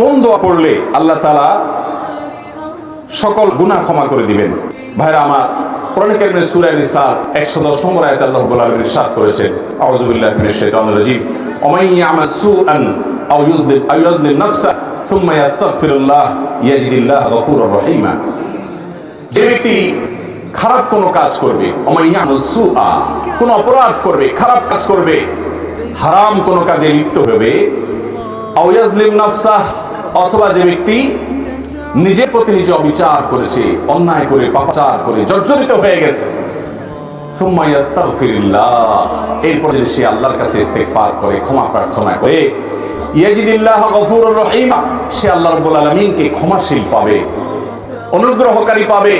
কোন দোয়া পড়লে আল্লাহ তালা সকল গুনাহ ক্ষমা করে দিবেন? ভাইরা, আমার কোরআন কারিমের সূরা নিসা 110 নম্বর আয়াতে আল্লাহ রহিমা। খারাপ কোনো কাজ করবে, ওমান অপরাধ করবে, খারাপ কাজ করবে, হারাম কোনো কাজে লিপ্ত হবে, আও অথবা যে ব্যক্তি নিজের প্রতি নিজে অবিচার করেছে, অন্যায় করে, পাপাচার করে, জর্জরিত হয়ে গেছে। এরপর যদি সে আল্লাহর কাছে ইস্তেগফার করে, ক্ষমা প্রার্থনা করে, ইয়াজিদিল্লাহ গফুরুর রহিমা। সে আল্লাহ রাব্বুল ক্ষমাশীল পাবে, অনুগ্রহকারী পাবে।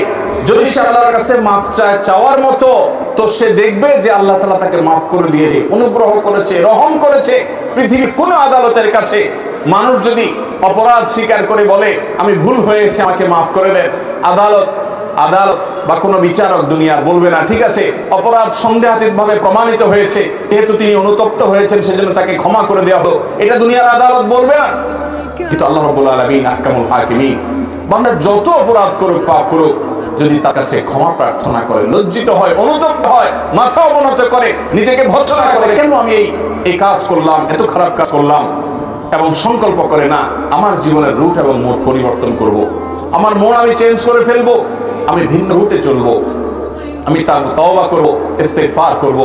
যদি সে আল্লাহর কাছে মাফ চায়, চাওয়ার মতো, তো সে দেখবে যে আল্লাহ তাআলা তাকে মাফ করে দিয়েছে, অনুগ্রহ করেছে, রহম করেছে পৃথিবীর কোন আদালতের কাছে। মানুষ যদি অপরাধ স্বীকার করে বলে, আমি ভুল হয়েছে, আমাকে মাফ করে দেন। আদালত আদালত বা কোনো বিচারক দুনিয়ার বলবে না, ঠিক আছে, অপরাধ সন্দেহাতীত ভাবে প্রমাণিত হয়েছে, যেহেতু তিনি অনুতপ্ত হয়েছেন, সেজন্য তাকে ক্ষমা করে দেওয়া হলো এটা দুনিয়ার আদালত বলবে না। কিন্তু আল্লাহ রাব্বুল আলামিন আহকামুল হাকিমিন, বান্দা যত অপরাধ করুক, পাপ করুক, যদি তার কাছে ক্ষমা প্রার্থনা করে, লজ্জিত হয়, অনুতপ্ত হয়, মাথা অবনত করে, নিজেকে ভৎসনা করে, কেন আমি এই কাজ করলাম, এত খারাপ কাজ করলাম? এবং সংকল্প করে, না, আমার জীবনের রুট এবং মোট পরিবর্তন করব। আমার মন আমি চেঞ্জ করে ফেলব। আমি ভিন্ন রুটে চলবো। আমি তার তওবা করব, ইস্তেগফার করব,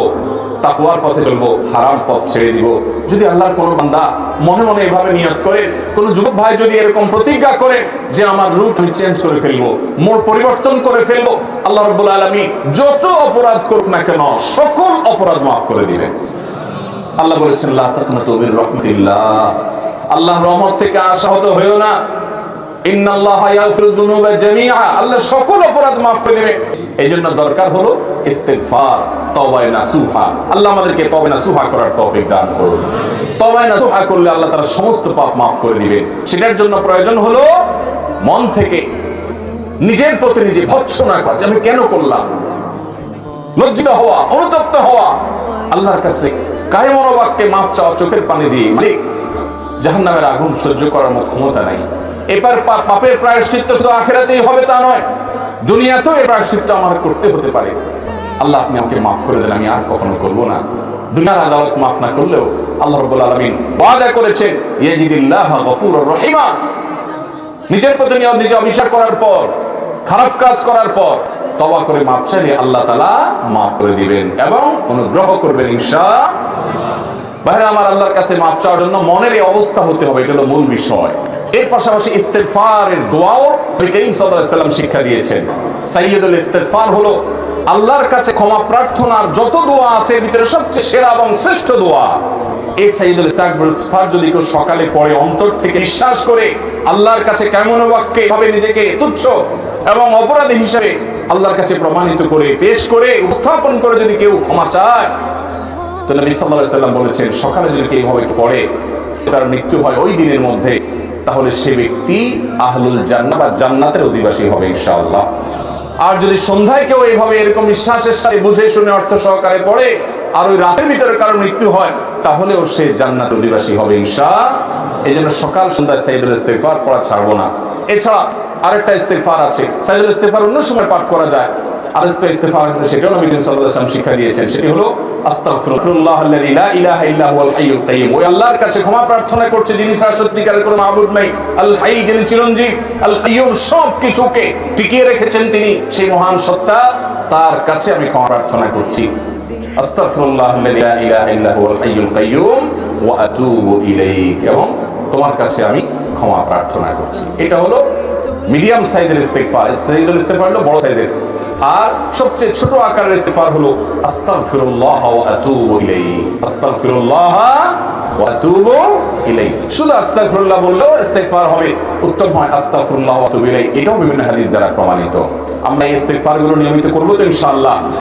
তাকওয়ার পথে চলবো, হারাম পথ ছেড়ে দিব। যদি আল্লাহর কোনো বান্দা মনে মনে এভাবে নিয়ত করে, কোনো যুবক ভাই যদি এরকম প্রতিজ্ঞা করে যে, আমার রুট আমি চেঞ্জ করে ফেলব মোর পরিবর্তন করে ফেলব, আল্লাহ রাব্বুল আলামিন যত অপরাধ করুক না কেন সকল অপরাধ মাফ করে দিবেন। আল্লাহ বলেছেন রাহমাতিল্লাহ আল্লাহ রহমত থেকে আশাহত হয়েও না। আল্লাহ সকল অপরাধ মাফ করে দেবে এই জন্য দরকার হলো ইস্তেগফার, তওবায়ে নাসুহা। আল্লাহ আমাদেরকে তওবায়ে নাসুহা করার তৌফিক দান করুন। তওবায়ে নাসুহা করলে আল্লাহ তাআলা সমস্ত পাপ মাফ করে দিবেন। সেটার জন্য প্রয়োজন হলো মন থেকে নিজের প্রতি নিজে ভৎসনা করা আমি কেন করলাম? লজ্জিত হওয়া, অনুতপ্ত হওয়া, আল্লাহর কাছে কায় মনোবাক্যে মাপ চাওয়া চোখের পানি দিয়ে মালিক, জাহান্নামের আগুন সহ্য করার মতো ক্ষমতা নাই। এবার পাপের প্রায়শ্চিত্ত শুধু আখেরাতেই হবে তা নয়, দুনিয়াতেও এই প্রায়শ্চিত্ত আমার করতে হতে পারে। আল্লাহ, আপনি আমাকে মাফ করে দেন, আমি আর কখনো করব না। দুনিয়ার আদালত মাফ না করলেও আল্লাহ রব্বুল আলামিন ওয়াদা করেছেন, ইয়াজিদিল্লাহ গফুরুর রহিমা। নিজের প্রতি নিয়ম, নিজে অবিচার করার পর, খারাপ কাজ করার পর তবা করে মাপ চাইলে আল্লাহ তালা মাফ করে দিবেন এবং অনুগ্রহ করবেন ঈশা আমার আল্লাহর কাছে চাওয়ার জন্য মনের এই অবস্থা হতে হবে, এটা হলো মূল বিষয়। এর পাশাপাশি দোয়াও করিম সাল্লাম শিক্ষা দিয়েছেন। ইস্তেগফার হলো আল্লাহর কাছে ক্ষমা প্রার্থনার যত দোয়া আছে, এর ভিতরে সবচেয়ে সেরা এবং শ্রেষ্ঠ দোয়া। এই সাইয়্যিদুল ইস্তেগফার যদি কেউ সকালে পড়ে, অন্তর থেকে বিশ্বাস করে, আল্লাহর কাছে কেমন বাক্যে ভাবে নিজেকে তুচ্ছ এবং অপরাধী হিসেবে আল্লাহর কাছে প্রমাণিত করে, পেশ করে, উপস্থাপন করে যদি কেউ ক্ষমা চায় তো নবী আলাইহি সাল্লাম বলেছেন, সকালে যদি কেউ পড়ে, তার মৃত্যু হয় ওই দিনের মধ্যে, তাহলে সে ব্যক্তি আহলুল জান্নাত বা জান্নাতের অধিবাসী হবে ইনশাআল্লাহ। আর যদি সন্ধ্যায় কেউ এইভাবে এরকম বিশ্বাসের সাথে বুঝে শুনে অর্থ সহকারে পড়ে, আর ওই রাতের ভিতরে কারও মৃত্যু হয়, তাহলেও সে জান্নাত অধিবাসী হবে ইনশা এই জন্য সকাল, সন্ধ্যায় সাইদুল ইস্তেগফার পড়া ছাড়বো না। এছাড়া আরেকটা ইস্তেগফার আছে। সাইদুল ইস্তেগফার অন্য সময় পাঠ করা যায়। আরেকটা ইস্তেগফার আছে, সেটাও নবী করিম সাল্লাল্লাহু শিক্ষা দিয়েছেন। সেটি হলো, আস্তাগফিরুল্লাহ আল্লাযী লা ইলাহা ইল্লা হুয়াল হাইয়ুল কাইয়্যুম। ওই আল্লাহর কাছে ক্ষমা প্রার্থনা করছে, যিনি ছাড়া সত্যিকারের কোনো মাবুদ নাই। আল হাই যিনি চিরঞ্জীব, আল কাইয়্যুম, সব কিছুকে টিকিয়ে রেখেছেন তিনি, সেই মহান সত্তা তার কাছে আমি ক্ষমা প্রার্থনা করছি। আস্তাগফিরুল্লাহ আল্লাযী লা ইলাহা ইল্লা হুয়াল হাইয়ুল কাইয়্যুম ওয়া আতুবু ইলাইক। এবং তোমার কাছে আমি ক্ষমা প্রার্থনা করছি। এটা হলো মিডিয়াম সাইজের ইস্তেগফার। সাইজের ইস্তেগফার হলো বড় সাইজের। আর সবচেয়ে ছোট আকারের ইস্তেগফার হলো, আস্তাগফিরুল্লাহ ওয়া আতুবু ইলাইহি। আস্তাগফিরুল্লাহ ওয়া আতুবু ইলাইহি। শুধু আস্তাগফিরুল্লাহ বললেও ইস্তেগফার হবে। উত্তম হয়, আস্তাগফিরুল্লাহ ওয়া আতুবু ইলাইহি। এটাও বিভিন্ন হাদিস দ্বারা প্রমাণিত। আমরা এই ইস্তেগফারগুলো নিয়মিত করব তো ইনশাআল্লাহ।